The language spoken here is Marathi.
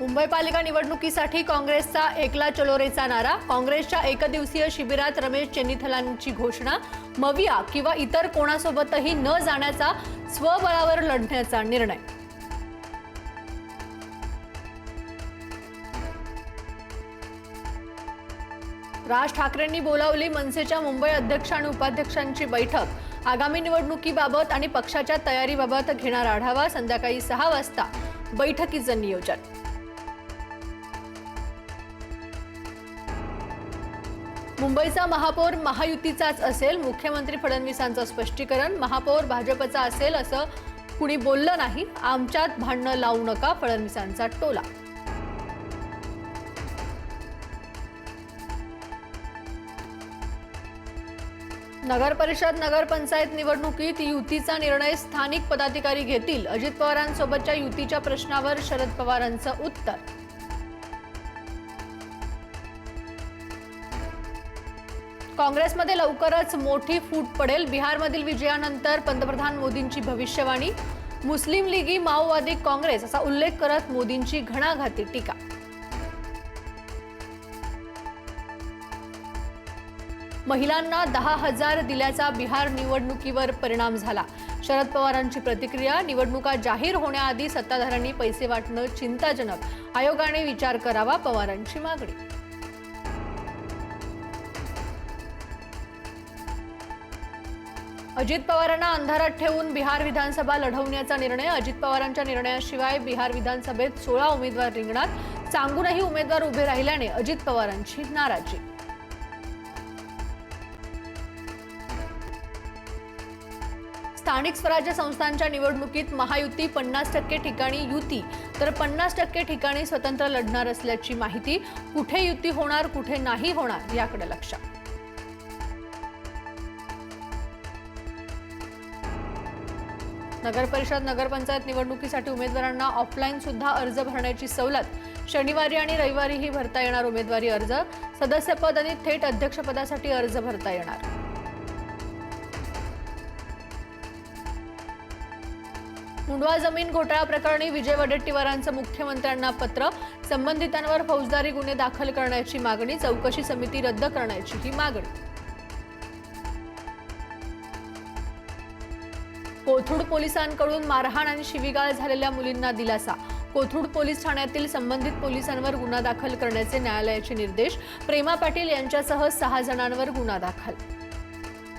मुंबई पालिका निवडणुकीसाठी काँग्रेसचा एकला चलोरेचा नारा. काँग्रेसच्या एकदिवसीय शिबिरात रमेश चेन्नीथलांची घोषणा. मविया किंवा इतर कोणासोबतही न जाण्याचा स्वबळावर लढण्याचा निर्णय. राज ठाकरेंनी बोलावली मनसेच्या मुंबई अध्यक्ष आणि उपाध्यक्षांची बैठक. आगामी निवडणुकीबाबत आणि पक्षाच्या तयारीबाबत घेणार आढावा संध्याकाळी सहा वाजता. बैठकीचं नियोजन. मुंबईचा महापौर महायुतीचाच असेल मुख्यमंत्री फडणवीसांचं स्पष्टीकरण महापौर भाजपचा असेल असं कुणी बोललं नाही आमच्यात भांडणं लावू नका फडणवीसांचा टोला. नगर परिषद नगरपंचायत निवडणुकीत युतीचा निर्णय स्थानिक पदाधिकारी घेतील. अजित पवारांसोबतच्या युतीच्या प्रश्नावर शरद पवारांचं उत्तर काँग्रेसमध्ये लवकरच मोठी फूट पडेल. बिहारमधील विजयानंतर पंतप्रधान मोदींची भविष्यवाणी. मुस्लिम लीगी माओवादी काँग्रेस असा उल्लेख करत मोदींची घणाघाती टीका. महिलांना दहा हजार दिल्याचा बिहार निवडणुकीवर परिणाम झाला. शरद पवारांची प्रतिक्रिया निवडणुका जाहीर होण्याआधी सत्ताधाऱ्यांनी पैसे वाटणं चिंताजनक. आयोगाने विचार करावा पवारांची मागणी. अजित पवारांना अंधारात ठेवून बिहार विधानसभा लढवण्याचा निर्णय अजित पवारांच्या निर्णयाशिवाय बिहार विधानसभेत सोळा उमेदवार रिंगणात. सांगूनही उमेदवार उभे राहिल्याने अजित पवारांची नाराजी. स्थानिक स्वराज्य संस्थांच्या निवडणुकीत महायुती पन्नास टक्के ठिकाणी युती. तर पन्नास टक्के ठिकाणी स्वतंत्र लढणार असल्याची माहिती कुठे युती होणार कुठे नाही होणार याकडे लक्षात. नगर परिषद नगरपंचायत निवडणुकीसाठी उमेदवारांना ऑफलाईन सुद्धा अर्ज भरण्याची सवलत. शनिवारी आणि रविवारीही भरता येणार उमेदवारी अर्ज. सदस्यपद आणि थेट अध्यक्षपदासाठी अर्ज भरता येणार. मुंडवा जमीन घोटाळा प्रकरणी विजय वडेट्टीवारांचं मुख्यमंत्र्यांना पत्र. संबंधितांवर फौजदारी गुन्हे दाखल करण्याची मागणी. चौकशी समिती रद्द करण्याची ही मागणी. कोथरूड पोलिसांकडून मारहाण आणि शिवीगाळ झालेल्या मुलींना दिलासा. कोथरूड पोलीस ठाण्यातील संबंधित पोलिसांवर गुन्हा दाखल करण्याचे न्यायालयाचे निर्देश. प्रेमा पाटील यांच्यासह सहा जणांवर गुन्हा दाखल.